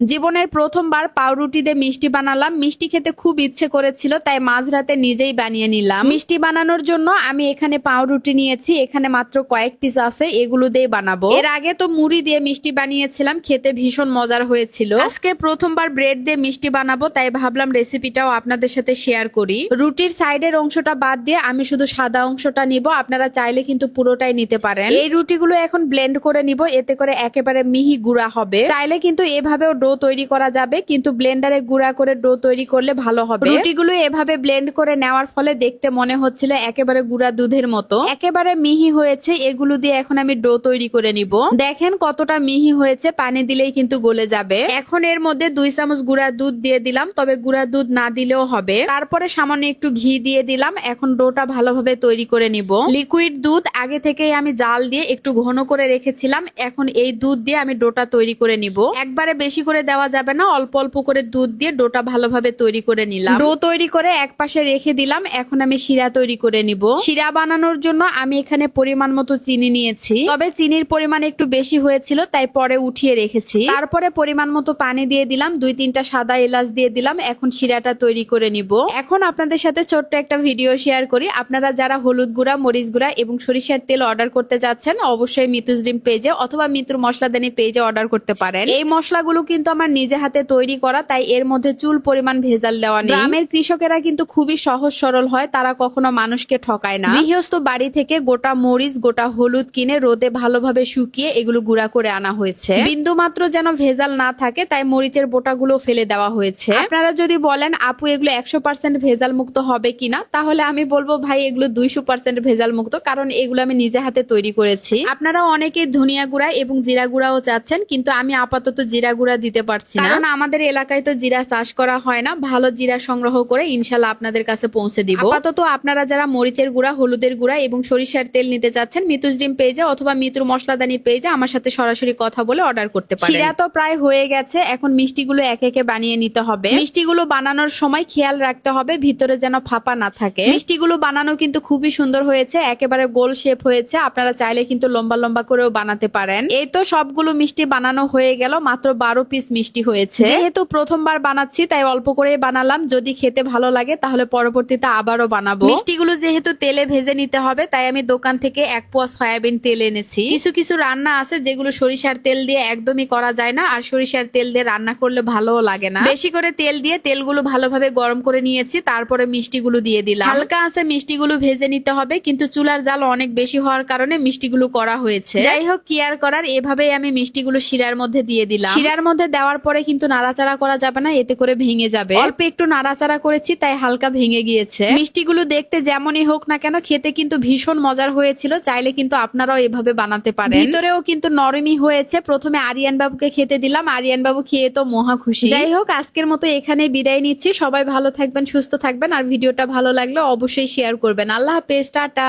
জীবনের প্রথমবার পাউরুটি দিয়ে মিষ্টি বানালাম। মিষ্টি খেতে খুব ইচ্ছে করেছিল, তাই মাঝরাতে নিজেই বানিয়ে নিলাম। মিষ্টি বানানোর জন্য আমি এখানে পাউরুটি নিয়েছি, এখানে মাত্র কয়েক পিস আছে, এগুলো দিয়ে বানাবো। এর আগে তো মুড়ি দিয়ে মিষ্টি বানিয়েছিলাম, খেতে ভীষণ মজার হয়েছিল। আজকে প্রথমবার ব্রেড দিয়ে মিষ্টি বানাবো, তাই ভাবলাম রেসিপিটাও আপনাদের সাথে শেয়ার করি। রুটির সাইডের অংশটা বাদ দিয়ে আমি শুধু সাদা অংশটা নিব, আপনারা চাইলে কিন্তু পুরোটাই নিতে পারেন। এই রুটিগুলো এখন ব্লেন্ড করে নিব, এতে করে একেবারে মিহি গুঁড়া হবে। চাইলে কিন্তু এভাবেও তৈরি করা যাবে, কিন্তু ব্লেন্ডারে গুঁড়া করে ডো তৈরি করলে ভালো হবে। রুটিগুলো এভাবে ব্লেন্ড করে নেওয়ার ফলে দেখতে মনে হচ্ছিল একেবারে গুঁড়া দুধের মতো। একেবারে মিহি হয়েছে, এগুলো দিয়ে এখন আমি ডো তৈরি করে নিব। দেখেন কতটা মিহি হয়েছে, পানি দিলেই কিন্তু গলে যাবে। এখন এর মধ্যে দুই চামচ গুঁড়া দুধ দিয়ে দিলাম, তবে গুঁড়া দুধ না দিলেও হবে। তারপরে সামান্য একটু ঘি দিয়ে দিলাম, এখন ডোটা ভালোভাবে তৈরি করে নিব। লিকুইড দুধ আগে থেকেই আমি জাল দিয়ে একটু ঘন করে রেখেছিলাম, এখন এই দুধ দিয়ে আমি ডোটা তৈরি করে নিব। একবারে বেশি করে দেওয়া যাবে না। অল্প অল্প করে দুধ দিয়ে ডোটা ভালোভাবে তৈরি করে নিলাম। ডো তৈরি করে এক পাশে রেখে দিলাম। এখন আমি শিরা তৈরি করে নিব। শিরা বানানোর জন্য আমি এখানে পরিমাণ মতো চিনি নিয়েছি। তবে চিনির পরিমাণ একটু বেশি হয়েছিল, তাই পরে উঠিয়ে রেখেছি। তারপরে পরিমাণ মতো পানি দিয়ে দিলাম। দুই তিনটা সাদা এলাচ দিয়ে দিলাম। এখন শিরাটা তৈরি করে নিব। এখন আপনাদের সাথে ছোট্ট একটা ভিডিও শেয়ার করি। আপনারা যারা হলুদ গুঁড়া, মরিচ গুঁড়া এবং সরিষার তেল অর্ডার করতে যাচ্ছেন, অবশ্যই মিতুস ডিম পেজে অথবা মিত্র মশলাদানি পেজে অর্ডার করতে পারেন। এই মশলাগুলো কিন্তু আমার নিজে হাতে তৈরি করা তাই এর মধ্যে চুল পরিমাণ ভেজাল দেওয়া নেই। গ্রামের কৃষকেরা কিন্তু খুবই সহজ সরল হয় তারা কখনো মানুষকে ঠকায় না। গৃহস্থ বাড়ি থেকে গোটা মরিচ গোটা হলুদ কিনে রোদে ভালোভাবে শুকিয়ে এগুলো গুঁড়া করে আনা হয়েছে। বিন্দু মাত্র যেন ভেজাল না থাকে তাই মরিচের বোটাগুলো ফেলে দেওয়া হয়েছে। আপনারা যদি বলেন আপু এগুলো একশো পার্সেন্ট ভেজাল মুক্ত হবে কিনা? তাহলে আমি বলব ভাই এগুলো দুইশো পার্সেন্ট ভেজাল মুক্ত কারণ এগুলো আমি নিজে হাতে তৈরি করেছি। আপনারা অনেকে ধনিয়া গুঁড়া এবং জিরা গুঁড়াও চাচ্ছেন কিন্তু আমি আপাতত জিরা গুঁড়া দিতে পারছি না। কারণ আমাদের এলাকায় তো জিরা চাষ করা হয় না ভালো জিরা সংগ্রহ করে ইনশাল্লাহ আপনাদের কাছে পৌঁছে দিব। আপাতত আপনারা যারা মরিচের গুঁড়া হলুদের গুঁড়া এবং সরিষার তেল নিতে চাচ্ছেন মিতুস ডিম পেজে অথবা মিত্র মশলাদানি পেজে আমার সাথে সরাসরি কথা বলে অর্ডার করতে পারেন। শিরা তো প্রায় হয়ে গেছে এখন মিষ্টিগুলো একে একে বানিয়ে নিতে হবে। মিষ্টিগুলো বানানোর সময় খেয়াল রাখতে হবে ভিতরে যেন ফাঁপা না থাকে। মিষ্টিগুলো বানানো কিন্তু খুবই সুন্দর হয়েছে একেবারে গোল শেপ হয়েছে আপনারা চাইলে কিন্তু লম্বা লম্বা করেও বানাতে পারেন। এই তো সবগুলো মিষ্টি বানানো হয়ে গেল মাত্র বারো পিস মিষ্টি হয়েছে। যেহেতু প্রথমবার বানাচ্ছি তাই অল্প করে বানালাম। যদি খেতে ভালো লাগে তাহলে পরবর্তীতে আবারও বানাবো। মিষ্টিগুলো যেহেতু তেলে ভেজে নিতে হবে তাই আমি দোকান থেকে এক পোয়া সয়াবিন তেল এনেছি। কিছু কিছু রান্না আছে যেগুলো সরিষার তেল দিয়ে একদমই করা যায় না আর সরিষার তেল দিয়ে রান্না করলে ভালোও লাগে না। বেশি করে তেল দিয়ে তেলগুলো ভালোভাবে গরম করে নিয়েছি তারপরে মিষ্টিগুলো দিয়ে দিলাম। হালকা আছে মিষ্টিগুলো ভেজে নিতে হবে কিন্তু চুলার জাল অনেক বেশি হওয়ার কারণে মিষ্টিগুলো করা হয়েছে। যাই হোক কি আর করার এভাবেই আমি মিষ্টিগুলো শিরার মধ্যে দিয়ে দিলাম। শিরার মধ্যে দেওয়ার পরে কিন্তু নাড়াচাড়া করা যাবে না এতে করে ভেঙে যাবে। অল্প একটু নাড়াচাড়া করেছি তাই হালকা ভেঙে গিয়েছে। মিষ্টিগুলো দেখতে যেমনই হোক না কেন খেতে কিন্তু ভীষণ মজার হয়েছিল চাইলে কিন্তু আপনারাও এভাবে বানাতে পারেন। ভিতরেও কিন্তু নরমই হয়েছে প্রথমে আরিয়ান বাবুকে খেতে দিলাম আরিয়ান বাবু খেয়ে তো মহা খুশি। যাই হোক আজকের মতো এখানে বিদায় নিচ্ছি সবাই ভালো থাকবেন সুস্থ থাকবেন আর ভিডিওটা ভালো লাগলে অবশ্যই শেয়ার করবেন। আল্লাহ হাফেজ টাটা।